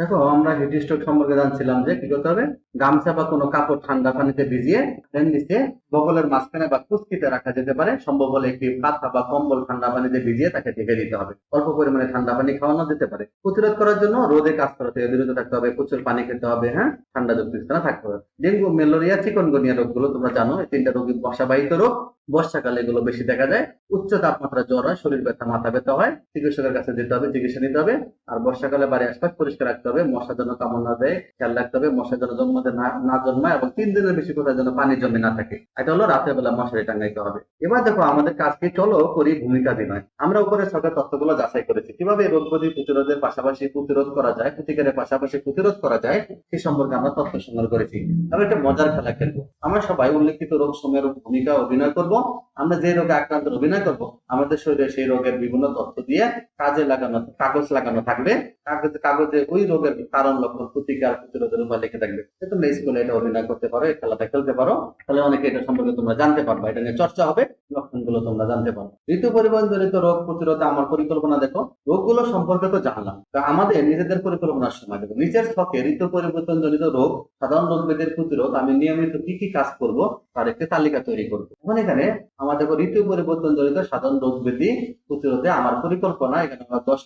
দেখো, আমরা heat stroke সম্পর্কে জানছিলাম যে কি করতে হবে? গামছা বা কোনো কাপড় ঠান্ডা পানিতে ভিজিয়ে ফ্যান নিচে বগলের মাঝখানে বা কুস্কিতে রাখা যেতে পারে। সম্ভব হলে একটি পাতা বা কম্বল ঠান্ডা পানিতে ভিজিয়ে তাকে ঢেকে দিতে হবে। অল্প পরিমাণে ঠান্ডা পানি খাওয়ানো যেতে পারে। প্রতিরোধ করার জন্য রোদে কাজ করা থেকে বিরত থাকতে হবে। প্রচুর পানি খেতে হবে হ্যাঁ? ঠান্ডা যুক্ত স্থানে থাকতে হবে। ডেঙ্গু, ম্যালেরিয়া, চিকনগুনিয়া রোগগুলো তোমরা জানো। এই তিনটা রোগী বর্ষাবাহিত রোগ। বর্ষাকালে এগুলো বেশি দেখা যায়। উচ্চ তাপমাত্রা জ্বর হয়, শরীর ব্যথা, মাথা ব্যথা হয়। চিকিৎসকের কাছে যেতে হবে, চিকিৎসা নিতে হবে। আর বর্ষাকালে বাড়ি আশপাশ পরিষ্কার রাখতে হবে মশা যেন কামড় না দেয়, খেয়াল রাখতে হবে মশা যেন জন্মতে না জন্মায় এবং তিন দিনের বেশি কোথায় যেন পানি জমে না থাকে। এটা হলো রাতের বেলা মশারি টাঙ্গাইতে হবে। এবার দেখো আমাদের কাজকে চলো করি ভূমিকা বিনয়। আমরা উপরে সরকার তথ্যগুলো যাচাই করেছি। কীভাবে রোগ প্রতিরোধের পাশাপাশি প্রতিরোধ করা যায়, প্রতিকারের পাশাপাশি প্রতিরোধ করা যায়, সে সম্পর্কে আমরা তথ্য সংগ্রহ করেছি। আমরা একটা মজার খেলা খেলব। আমরা সবাই উল্লেখিত রোগ সময়ের ভূমিকা অভিনয় করব। আমরা যে রোগে আক্রান্ত অভিনয় করব, আমাদের শরীরে সেই রোগের বিভিন্ন তথ্য দিয়ে কাজে লাগানো, কাগজ লাগানো থাকবে। কাগজে কাগজে ওই রোগের কারণ লক্ষণ প্রতিকার, প্রতিরোধের উপায় লিখে থাকবে। তোমরা স্কুলে এটা অভিনয় করতে পারো, এই খেলাটা খেলতে পারো। তাহলে অনেকে এটা সম্পর্কে তোমরা জানতে পারবে, এটা নিয়ে চর্চা হবে, লক্ষণগুলো তোমরা জানতে পারো ঋতু পরিবহন জনিত রোগ প্রতিরোধে আমার পরিকল্পনা দেখো, রোগগুলো সম্পর্কে তো জানলাম। আমাদের নিজেদের পরিকল্পনার সময় দেখো নিচের ছকে ঋতু পরিবর্তন জনিত রোগ, সাধারণ রোগ ব্যাধির প্রতিরোধ আমি নিয়মিত কি কি কাজ করব তার একটি তালিকা তৈরি করব। এখন এখানে আমার দেখো ঋতু পরিবর্তন জনিত সাধারণ রোগ ব্যাধি প্রতিরোধে আমার পরিকল্পনা, এখানে আমরা দশ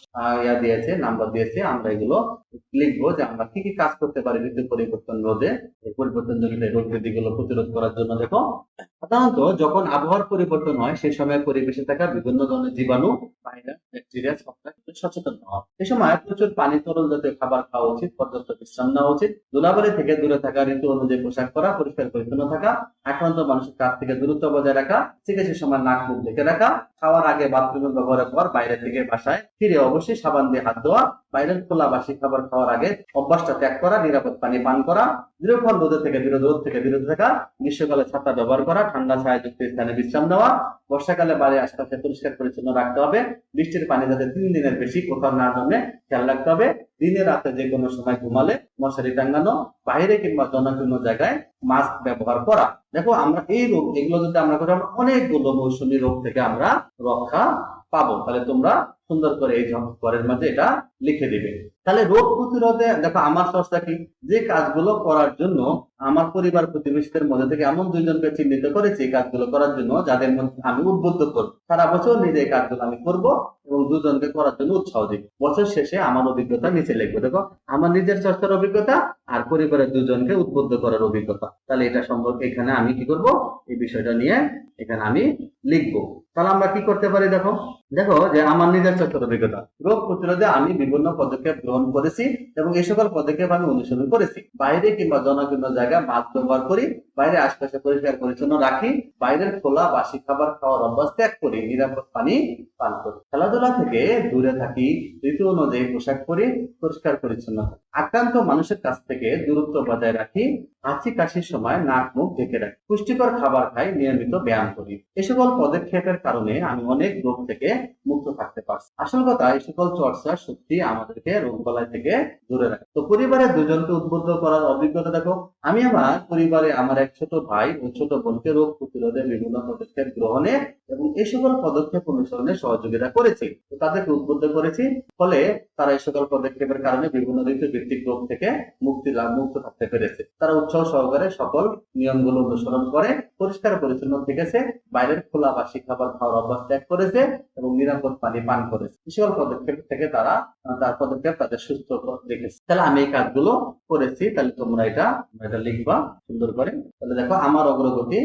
ইয়া দিয়েছে নাম্বার দিয়েছে, আমরা এগুলো লিখব যে আমরা কি কি কাজ করতে পারি ঋতু পরিবর্তন রোধে পরিবর্তন এই রোগ ব্যাধিগুলো প্রতিরোধ করার জন্য। দেখো, সাধারণত যখন আবহাওয়ার পরিবর্তন হয় সেই সময় পরিবেশে থাকা বিভিন্ন ধরনের জীবাণু, ভাইরাস, ব্যাকটেরিয়া সম্পর্কে সচেতন হওয়া। এই সময় প্রচুর পানি তরল জাতীয় খাবার খাওয়া উচিত, পর্যাপ্ত বিশ্রাম নেওয়া উচিত। ধুলাবালি থেকে দূরে থাকা ঋতু অনুযায়ী পোশাক পরা, পরিষ্কার পরিচ্ছন্ন থাকা আক্রান্ত মানুষের কাছ থেকে দূরত্ব বজায় রাখা, চিকিৎসার সময় নাক মুখ ঢেকে রাখা, খাওয়ার আগে বাথরুমের ব্যবহারের পর বাইরে থেকে বাসায় ফিরে অবশ্যই সাবান দিয়ে হাত ধোয়া, বাইরের খোলা বাসি খাবার খাওয়ার আগে অভ্যাসটা ত্যাগ করা, নিরাপদ পানি পান করা, দীর্ঘক্ষণ রোদের থেকে বিরত রোদ থেকে বিরত থাকা, গ্রীষ্মকালে ছাতা ব্যবহার করা, ঠান্ডা ছায়াযুক্ত স্থানে বিশ্রাম নেওয়া, বর্ষাকালে বাড়ি আশপাশে পরিষ্কার পরিচ্ছন্ন রাখতে হবে, বৃষ্টির পানি যাতে তিন দিনের বেশি কোথাও না জমে, খেয়াল রাখতে হবে। দিনে রাতে যে কোনো সময় ঘুমালে মশারি টাঙ্গানো বাইরে কিংবা জনাকীর্ণ জায়গায় মাস্ক ব্যবহার করা। দেখো, আমরা এই রোগ, এগুলো যদি আমরা করি, আমরা অনেকগুলো মৌসুমী রোগ থেকে আমরা রক্ষা পাবো। তাহলে তোমরা সুন্দর করে এই ঘরের মাঝে এটা লিখে দিবে। তাহলে রোগ প্রতিরোধে, দেখো আমার চর্চা কি? যে কাজগুলো করার জন্য আমার পরিবার প্রতিবেশীদের মধ্যে থেকে এমন দুইজনকে চিহ্নিত করেছি কাজগুলো করার জন্য, যাদের মধ্যে আমি উদ্বুদ্ধ করব। সারা বছর নিজে কাজগুলো আমি করব এবং দুজনকে করার জন্য উৎসাহ দিব। বছর শেষে আমার অভিজ্ঞতা নিচে লিখব। দেখো, আমার নিজের চর্চার অভিজ্ঞতা আর পরিবারের দুজনকে উদ্বুদ্ধ করার অভিজ্ঞতা। তাহলে এটা সম্পর্কে এখানে আমি কি করব? এই বিষয়টা নিয়ে এখানে আমি লিখব। তাহলে আমরা কি করতে পারি? দেখো দেখো যে আমার নিজের চর্চার অভিজ্ঞতা। রোগ প্রতিরোধে আমি বিভিন্ন পদক্ষেপ গ্রহণ করেছি এবং এই সকল পদক্ষেপ আমি অনুসরণ করেছি। বাইরে কিংবা জনকীর্ণ জায়গায় মাছ ব্যবহার করি। বাইরে আশপাশে পরিষ্কার পরিচ্ছন্ন রাখি, বাইরের খোলা বাসি খাবার খাওয়ার অভ্যাস ত্যাগ করি নিরাপদ পানি পান করি। খেলাধুলা থেকে দূরে থাকি, ঋতু অনুযায়ী পোশাক পরি, পরিষ্কার পরিচ্ছন্ন আক্রান্ত মানুষের কাছ থেকে দূরত্ব বজায় রাখি, হাঁচি কাশির সময় নাক মুখ ঢেকে রাখি। পুষ্টিকর খাবার খাই, নিয়মিত ব্যায়াম করি। এ সকল পদক্ষেপের কারণে আমি অনেক রোগ থেকে মুক্ত থাকতে পারছি। আসল কথা এই সকল চর্চা সত্যি আমাদেরকে রোগ বলাই থেকে দূরে রাখে। তো পরিবারের দুজনকে উদ্বুদ্ধ করার অভিজ্ঞতা দেখো। আমি আমার পরিবারে আমার এক ছোট ভাই ও ছোট বোনকে রোগ প্রতিরোধে বিভিন্ন পদক্ষেপ গ্রহণে এবং এই সকল পদক্ষেপ অনুসরণে সহযোগিতা করেছি। তো তাদেরকে উদ্বুদ্ধ করেছি, ফলে তারা এই সকল পদক্ষেপের কারণে বিভিন্ন ঋতু ভিত্তিক রোগ থেকে মুক্তি লাভ, মুক্ত থাকতে পেরেছে। তারা উৎসাহ সহকারে সকল নিয়মগুলো অনুসরণ করে, পরিষ্কার পরিচ্ছন্ন থেকেছে, বাইরের খোলা বাসি খাবার খাওয়ার অভ্যাস ত্যাগ করেছে এবং নিরাপদ পানি পান করেছে। এই সকল পদক্ষেপ থেকে তারা, তার পদক্ষেপ তাদের সুস্থ রেখেছে তাহলে আমি এই কাজগুলো করেছি, তাহলে তোমরা এটা এটা লিখবা সুন্দর করে। তাহলে দেখো, আমার অগ্রগতি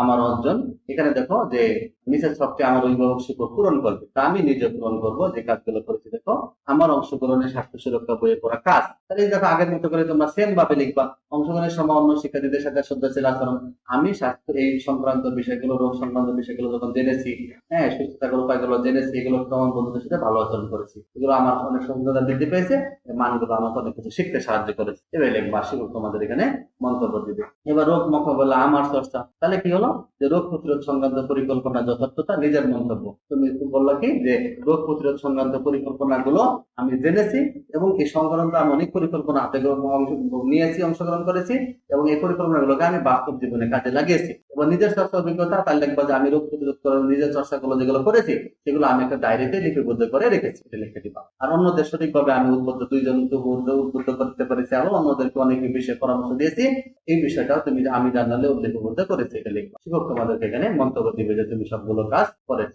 আমার অর্জন। এখানে দেখো যে, নিচের ছকটি আমার অভিভাবক শিক্ষক পূরণ করবে। তা আমি নিজে পূরণ করব, যে কাজগুলো করেছি। দেখো, আমার অংশগ্রহণে স্বাস্থ্য সুরক্ষা বইয়ে পড়া কাজ। তাহলে দেখো, আগের মতো করে তোমরা সেম ভাবে লিখবা। অংশগ্রহণের সময় অন্য শিক্ষার্থীদের সাথে শ্রদ্ধাশীল আচরণ। আমি স্বাস্থ্য, এই সংক্রান্ত বিষয়গুলো, রোগ সংক্রান্ত বিষয়গুলো যখন জেনেছি হ্যাঁ সুস্থ থাকার উপায়গুলো জেনেছি, এগুলো তোমার বন্ধুদের সাথে ভালো আচরণ করেছি। এগুলো আমার অনেক সচেতনতা বৃদ্ধি পেয়েছে। মানগুলো আমাকে অনেক কিছু শিখতে সাহায্য করেছে। এবার লিখবা সেগুলো তোমাদের এখানে মন্তব্য দিবে। এবার রোগ মোকাবেলা আমার চর্চা। তাহলে কি হলো? যে রোগ প্রতিরোধ সংক্রান্ত পরিকল্পনা যথার্থতা নিজের মন্তব্য। তুমি বলল কি? যে রোগ প্রতিরোধ সংক্রান্ত পরিকল্পনা গুলো আমি জেনেছি এবং এই সংক্রান্ত আমি অনেক পরিকল্পনা হাতে নিয়েছি, অংশগ্রহণ করেছি এবং এই পরিকল্পনাগুলোকে আমি বাস্তব জীবনে কাজে লাগিয়েছি। এবং নিজের চর্চা অভিজ্ঞতা তার লিখব যে আমি রোগ প্রতিরোধ করার নিজের চর্চাগুলো যেগুলো করেছি, সেগুলো আমি একটা ডায়েরিতে লিপিবদ্ধ করে রেখেছি, এটা লিখে দিবা। আর অন্যদের সঠিকভাবে আমি উদ্বুদ্ধ, দুইজন উদ্বুদ্ধ করতে পেরেছি, আরও অন্যদেরকে অনেক বিষয়ে পরামর্শ দিয়েছি। এই বিষয়টাও তুমি আমি জানালে উল্লেখবদ্ধ করেছি, এটা লিখবা। শিক্ষক তোমাদেরকে এখানে মন্তব্য দিবে যে তুমি সবগুলো কাজ করেছ।